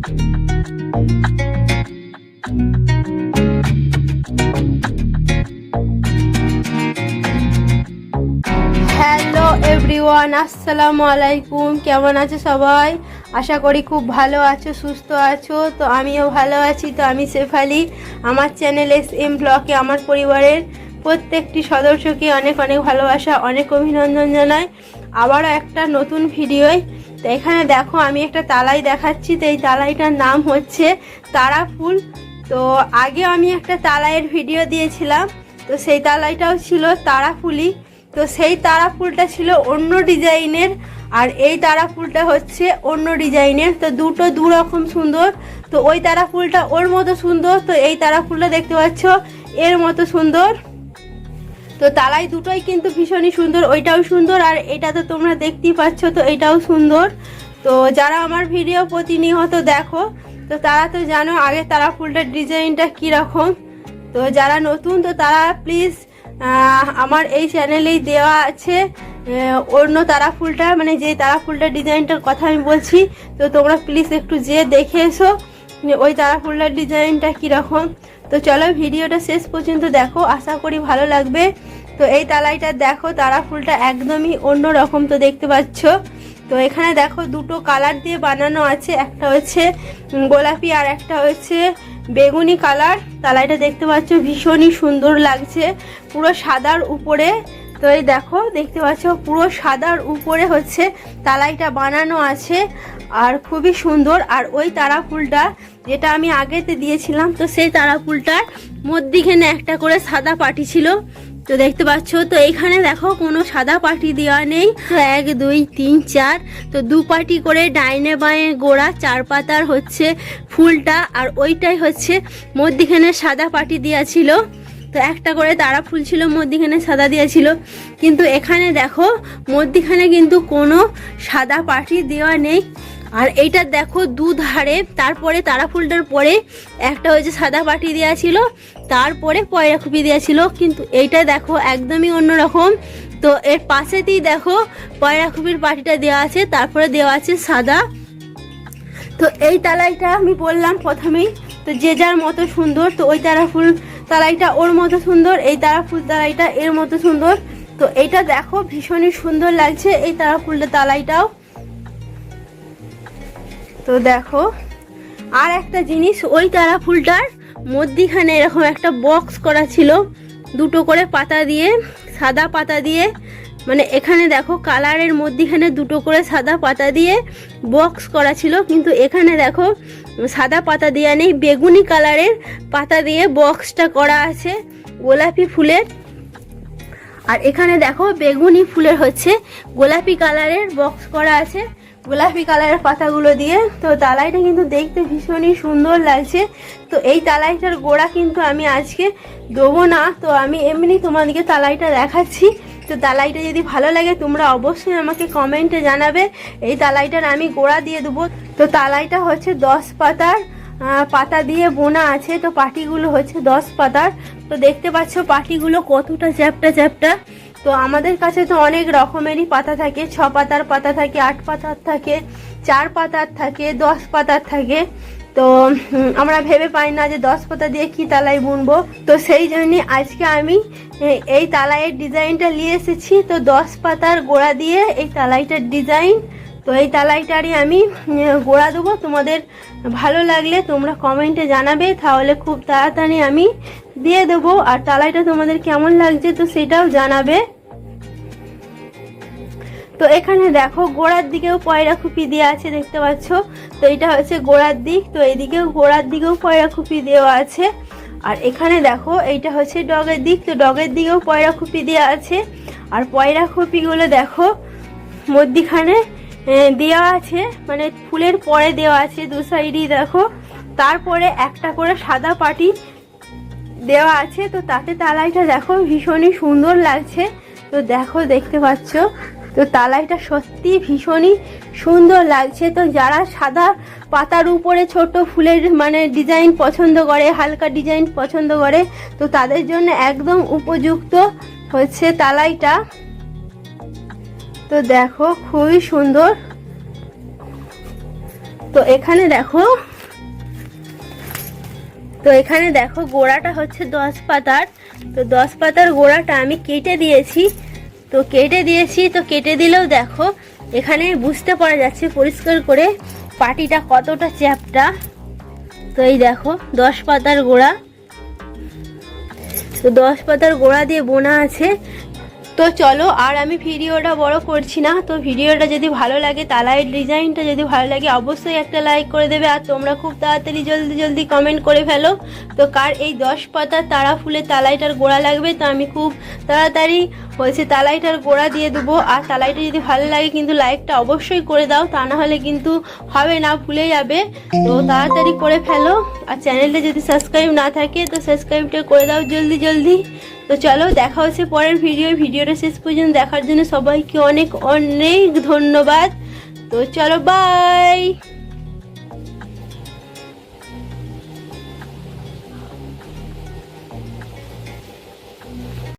Hello everyone আসসালামু আলাইকুম কেমন আছো সবাই? আশা করি খুব ভালো আছো, সুস্থ আছো। তো আমিও ভালো আছি, তো আমি শেফালি। আমার চ্যানেল এস এম ব্লকে আমার পরিবারের প্রত্যেকটি সদস্যকে অনেক অনেক ভালোবাসা, অনেক অভিনন্দন জানায় আবারও একটা নতুন ভিডিওয় তো এখানে দেখো, আমি একটা তালাই দেখাচ্ছি। তো এই তালাইটার নাম হচ্ছে তারা ফুল তো আগে আমি একটা তালাইয়ের ভিডিও দিয়েছিলাম। তো সেই তালাইটাও ছিল তারা ফুলি তো সেই তারা ফুলটা ছিল অন্য ডিজাইনের। আর এই তারা ফুলটা হচ্ছে অন্য ডিজাইনের। তো দুটো দু রকম সুন্দর। তো ওই তারা ফুলটা ওর মতো সুন্দর। তো এই তারা ফুলটা দেখতে পাচ্ছ, এর মতো সুন্দর। তো তালাই দুটোই কিন্তু ভীষণই সুন্দর, ওইটাও সুন্দর আর এটা তো তোমরা দেখতেই পাচ্ছ, তো এটাও সুন্দর। তো যারা আমার ভিডিও প্রতিনিয়ত দেখো, তো তারা তো জানো আগে তারা ফুলটার ডিজাইনটা কীরকম। তো যারা নতুন, তো তারা প্লিজ আমার এই চ্যানেলেই দেওয়া আছে অন্য তারা ফুলটা মানে যে তারা ফুলটার ডিজাইনটার কথা আমি বলছি, তো তোমরা প্লিজ একটু যে দেখে এসো। ওই তারা ফুলটার ডিজাইনটা কীরকম? তো চলো ভিডিওটা শেষ পর্যন্ত দেখো, আশা করি ভালো লাগবে। তো এই তালাইটা দেখো তারা ফুলটা একদমই অন্য রকম তো দেখতে পাচ্ছ। তো এখানে দেখো দুটো কালার দিয়ে বানানো আছে, একটা হচ্ছে গোলাপি আর একটা হচ্ছে বেগুনি কালার। তালাইটা দেখতে পাচ্ছ, ভীষণই সুন্দর লাগছে। পুরো সাদার উপরে তো এই দেখো, দেখতে পাচ্ছ, পুরো সাদার উপরে হচ্ছে তালাইটা বানানো আছে আর খুবই সুন্দর। আর ওই তারা ফুলটা যেটা আমি আগেতে দিয়েছিলাম, তো সেই তারা ফুলটার মধ্যিখানে একটা করে সাদা পাটি ছিল। তো দেখতে পাচ্ছ, তো এইখানে দেখো, কোনো সাদা পাটি দেওয়া নেই। তো এক, দুই, তিন, চার, তো দু পাটি করে ডাইনে বাঁয়ে গোড়া, চার পাতার হচ্ছে ফুলটা। আর ওইটাই হচ্ছে মধ্যিখানে সাদা পাটি দেওয়া ছিল। তো একটা করে তারা ফুল ছিল, মধ্যিখানে সাদা দিয়েছিল কিন্তু এখানে দেখো, মধ্যিখানে কিন্তু কোনো সাদা পাটি দেওয়া নেই। আর এইটা দেখো দু ধারে তারপরে তারা ফুলটার পরে একটা হয়েছে সাদা পাটি দেওয়া ছিল, তারপরে পয়রা খুপি দেওয়া ছিল। কিন্তু এইটা দেখো একদমই অন্যরকম। তো এর পাশেতেই দেখো পয়রা খুপির পাটিটা দেওয়া আছে, তারপরে দেওয়া আছে সাদা। তো এই তালাইটা আমি বললাম প্রথমেই। তো যে যার মতো সুন্দর, তো ওই তারা ফুল তালাইটা ওর মতো সুন্দর, এই তারা ফুল তালাইটা এর মতো সুন্দর। তো এইটা দেখো, ভীষণই সুন্দর লাগছে এই তারা ফুলটা তালাইটাও তো দেখো, আর একটা জিনিস, ওই তারা ফুলটার মধ্যিখানে এরকম একটা বক্স করা ছিল, দুটো করে পাতা দিয়ে, সাদা পাতা দিয়ে। মানে এখানে দেখো কালারের মধ্যিখানে দুটো করে সাদা পাতা দিয়ে বক্স করা ছিল, কিন্তু এখানে দেখো সাদা পাতা দেওয়া নেই, বেগুনি কালারের পাতা দিয়ে বক্সটা করা আছে গোলাপি ফুলের। আর এখানে দেখো বেগুনি ফুলের হচ্ছে গোলাপি কালারের বক্স করা আছে, গোলাপি কালারের পাতাগুলো দিয়ে। তো তালাইটা কিন্তু দেখতে ভীষণই সুন্দর লাগছে। তো এই তালাইটার গোড়া কিন্তু আমি আজকে দেবো না, তো আমি এমনি তোমাদেরকে তালাইটা দেখাচ্ছি। তো তালাইটা যদি ভালো লাগে, তোমরা অবশ্যই আমাকে কমেন্টে জানাবে। এই তালাইটার আমি গোড়া দিয়ে দেবো। তো তালাইটা হচ্ছে দশ পাতার পাতা দিয়ে বোনা আছে। তো পাটিগুলো হচ্ছে দশ পাতার। তো দেখতে পাচ্ছ পাটিগুলো কতটা চ্যাপটা চ্যাপটা। তো আমাদের কাছে তো অনেক রকমেরই পাতা থাকে। ছ পাতার পাতা থাকে, আট পাতার থাকে, চার পাতার থাকে, দশ পাতার থাকে। তো আমরা ভেবে পাই না যে দশ পাতা দিয়ে কি তালাই বুনবো। তো সেই জন্যে আজকে আমি এই তালাইয়ের ডিজাইনটা নিয়ে এসেছি। তো দশ পাতার গোড়া দিয়ে এই তালাইটার ডিজাইন। তো এই তালাইটারই আমি গোড়া দেবো। তোমাদের ভালো লাগলে তোমরা কমেন্টে জানাবে। তাহলে খুব তাড়াতাড়ি আমি দিয়ে দেবো। আর তালাইটা তোমাদের কেমন লাগছে তো সেটাও জানাবে। তো এখানে দেখো গোড়ার দিকেও পয়রা খুপি দেওয়া আছে, দেখতে পাচ্ছ? তো এটা হচ্ছে গোড়ার দিক, তো এইদিকেও গোড়ার দিকেও পয়রা খুপি দেওয়া আছে। আর এখানে দেখো, এইটা হচ্ছে ডগের দিক, তো ডগের দিকেও পয়রা খুপি দেওয়া আছে। আর পয়রা খুপিগুলো দেখো, মধ্যিখানে দেওয়া আছে মানে ফুলের পরে দেওয়া আছে দু সাইডই দেখো। তারপরে একটা করে সাদা পাটি দেওয়া আছে, তো তাতে তালাইটা দেখো, ভীষণই সুন্দর লাগছে। তো দেখো, দেখতে পাচ্ছ? তো তালাইটা সত্যি ভীষণই সুন্দর লাগছে। তো যারা সাদা পাতার উপরে ছোট ফুলের মানে ডিজাইন পছন্দ করে, হালকা ডিজাইন পছন্দ করে, তো তাদের জন্য একদম উপযুক্ত হচ্ছে তালাইটা। তো দেখো, খুবই সুন্দর। তো এখানে দেখো, তো এখানে দেখো গোড়াটা হচ্ছে দশ পাতার। তো দশ পাতার গোড়াটা আমি কেটে দিয়েছি। তো কেটে দিয়েছি, তো কেটে দিলেও দেখো, এখানে বুঝতে পারা যাচ্ছে পরিষ্কার করে পাটিটা কতটা চ্যাপটা। তো এই দেখো, দশ পাতার গোড়া। তো দশ পাতার গোড়া দিয়ে বোনা আছে তো চলো, আর আমি ভিডিওটা বড় করছি না। তো ভিডিওটা যদি ভালো লাগে তালাই ডিজাইনটা যদি ভালো লাগে, অবশ্যই একটা লাইক করে দেবে। আর তোমরা খুব তাড়াতাড়ি জলদি জলদি কমেন্ট করে ফেলো। তো কার এই দশ পাতার তারা ফুলের তালাইটার গোড়া লাগবে, তো আমি খুব তাড়াতাড়ি হয়েছে তালাইটার গোড়া দিয়ে দেবো। আর তালাইটা যদি ভালো লাগে, কিন্তু লাইকটা অবশ্যই করে দাও, তা না হলে কিন্তু হবে না, ভুলে যাবে। তো তাড়াতাড়ি করে ফেলো। আর চ্যানেলটা যদি সাবস্ক্রাইব না থাকে, তো সাবস্ক্রাইবটা করে দাও জলদি জলদি। তো চলো দেখা হচ্ছে পরের ভিডিও ভিডিওটা শেষ পর্যন্ত দেখার জন্য সবাইকে অনেক অনেক ধন্যবাদ। তো চলো বাই